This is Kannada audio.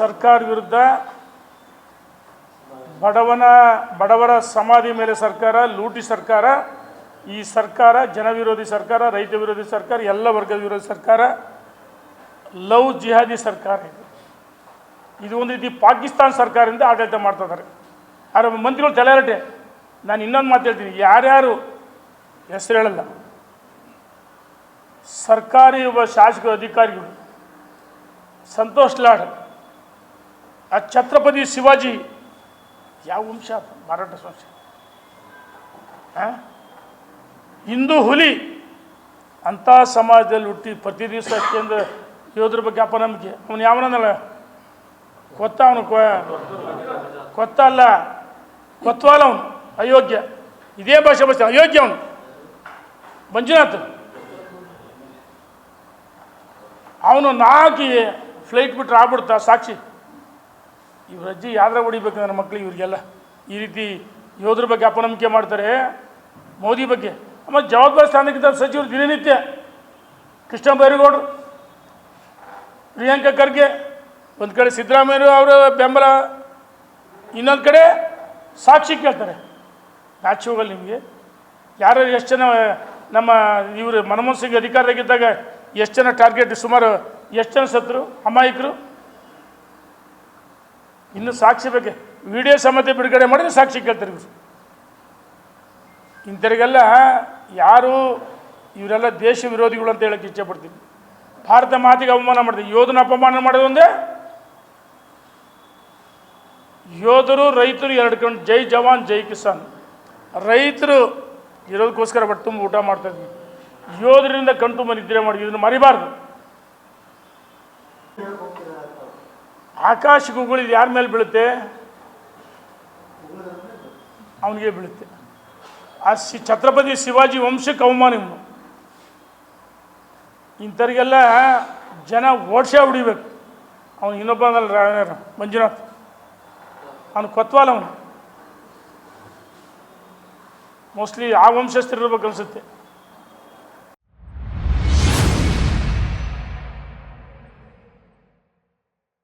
ಸರ್ಕಾರ ವಿರುದ್ಧ ಬಡವನ, ಬಡವರ ಸಮಾಧಿ ಮೇಲೆ ಸರ್ಕಾರ, ಲೂಟಿ ಸರ್ಕಾರ, ಈ ಸರ್ಕಾರ, ಜನವಿರೋಧಿ ಸರ್ಕಾರ, ರೈತ ವಿರೋಧಿ ಸರ್ಕಾರ, ಎಲ್ಲ ವರ್ಗದ ವಿರೋಧಿ ಸರ್ಕಾರ, ಲವ್ ಜಿಹಾದಿ ಸರ್ಕಾರ ಇದು. ಇದು ಒಂದು ರೀತಿ ಪಾಕಿಸ್ತಾನ ಸರ್ಕಾರದಿಂದ ಆಡಳಿತ ಮಾಡ್ತಾ ಇದ್ದಾರೆ. ಆದರೆ ಮಂತ್ರಿಗಳು ತಲೆರಟೆ ನಾನು ಇನ್ನೊಂದು ಮಾತು ಹೇಳ್ತೀನಿ. ಯಾರ್ಯಾರು ಹೆಸರು ಹೇಳಲ್ಲ. ಸರ್ಕಾರಿ ಒಬ್ಬ ಶಾಸಕ ಅಧಿಕಾರಿಗಳು, ಸಂತೋಷ್ ಲಾಡ್ ಆ ಛತ್ರಪತಿ ಶಿವಾಜಿ, ಯಾವ ವಂಶ? ಮಾರಾಟ ಸಂಶ? ಹಿಂದೂ ಹುಲಿ, ಅಂಥ ಸಮಾಜದಲ್ಲಿ ಹುಟ್ಟಿ ಪ್ರತಿ ದಿವಸ ಯೋಧರ ಬಗ್ಗೆ ಅಪನಂಬಿಕೆ ಅವನು ಯಾವನಲ್ಲ? ಕೊತ್ತ ಅವನು ಕೊತ್ತ ಅಲ್ಲ, ಕೊತ್ವಾಲ ಅವನು, ಅಯೋಗ್ಯ. ಇದೇ ಭಾಷೆ ಭಾಷೆ, ಅಯೋಗ್ಯ ಅವನು. ಮಂಜುನಾಥ್. ಅವನು ನಾಲ್ಕು ಫ್ಲೈಟ್ ಬಿಟ್ಟರೆ ಆಗ್ಬಿಡ್ತಾ ಸಾಕ್ಷಿ. ಇವ್ರ ಅಜ್ಜಿ ಯಾವ್ದ್ರ ಹೊಡಿಬೇಕು ನನ್ನ ಮಕ್ಕಳು ಇವರಿಗೆಲ್ಲ? ಈ ರೀತಿ ಯೋಧರ ಬಗ್ಗೆ ಅಪನಂಬಿಕೆ ಮಾಡ್ತಾರೆ, ಮೋದಿ ಬಗ್ಗೆ. ಆಮೇಲೆ ಜವಾಬ್ದಾರಿ ಸ್ಥಾನಕ್ಕಿಂತ ಸಚಿವರು ದಿನನಿತ್ಯ ಕೃಷ್ಣ ಬೈರೇಗೌಡರು, ಪ್ರಿಯಾಂಕಾ ಖರ್ಗೆ, ಒಂದು ಕಡೆ ಸಿದ್ದರಾಮಯ್ಯ ಅವರ ಬೆಂಬಲ, ಇನ್ನೊಂದು ಕಡೆ ಸಾಕ್ಷಿ ಕೇಳ್ತಾರೆ. ನಾಚಿ ಹೋಗಲ್ಲ ನಿಮಗೆ. ಯಾರು ಎಷ್ಟು ಜನ, ನಮ್ಮ ಇವರು ಮನಮೋಹನ್ ಸಿಂಗ್ ಅಧಿಕಾರದಾಗಿದ್ದಾಗ ಎಷ್ಟು ಜನ ಟಾರ್ಗೆಟ್ ಸುಮಾರು ಎಷ್ಟು ಜನ ಸತ್ರು ಅಮಾಯಕರು? ಇನ್ನು ಸಾಕ್ಷಿ ಬಗ್ಗೆ ವಿಡಿಯೋ ಸಮೇತ ಬಿಡುಗಡೆ ಮಾಡಿದ್ರೆ ಸಾಕ್ಷಿ ಕೇಳ್ತಾರೆ ಇವರು. ಇಂಥವ್ರಿಗೆಲ್ಲ ಯಾರು ಇವರೆಲ್ಲ ದೇಶ ವಿರೋಧಿಗಳು ಅಂತ ಹೇಳಕ್ಕೆ ಇಚ್ಛೆಪಡ್ತೀನಿ ಭಾರತ ಮಾತಿಗೆ ಅವಮಾನ ಮಾಡಿದೆ. ಯೋಧನ ಅಪಮಾನ ಮಾಡೋದು ಒಂದೇ ಯೋಧರು, ರೈತರು ಎರಡು ಕಣ್ಣು, ಜೈ ಜವಾನ್, ಜೈ ಕಿಸಾನ್. ರೈತರು ಇರೋದಕ್ಕೋಸ್ಕರ ಬಟ್ ತುಂಬ ಊಟ ಮಾಡ್ತಾ ಇದ್ವಿ. ಯೋಧರಿಂದ ಕಣ್ತುಂಬ ನಿದ್ರೆ ಮಾಡಿ ಇದನ್ನು ಮರಿಬಾರ್ದು. ಆಕಾಶ ಗುಗ್ಗುಳಿ ಯಾರ ಮೇಲೆ ಬೀಳುತ್ತೆ? ಅವನಿಗೆ ಬೀಳುತ್ತೆ. ಆ ಶಿ ಛತ್ರಪತಿ ಶಿವಾಜಿ ವಂಶಕ್ಕೆ ಅವಮಾನ ಇವನು. ಇಂಥವ್ರಿಗೆಲ್ಲ ಜನ ಓಡ್ಸೇ ಹೊಡಿಬೇಕು. ಅವನು ಇನ್ನೊಬ್ಬ ಮಂಜುನಾಥ್. ಅವನು ಕೊತ್ವಾಲ ಅವನು. ಮೋಸ್ಟ್ಲಿ ಆ ವಂಶಸ್ಥರಿರ್ಬೇಕು ಅನ್ಸುತ್ತೆ.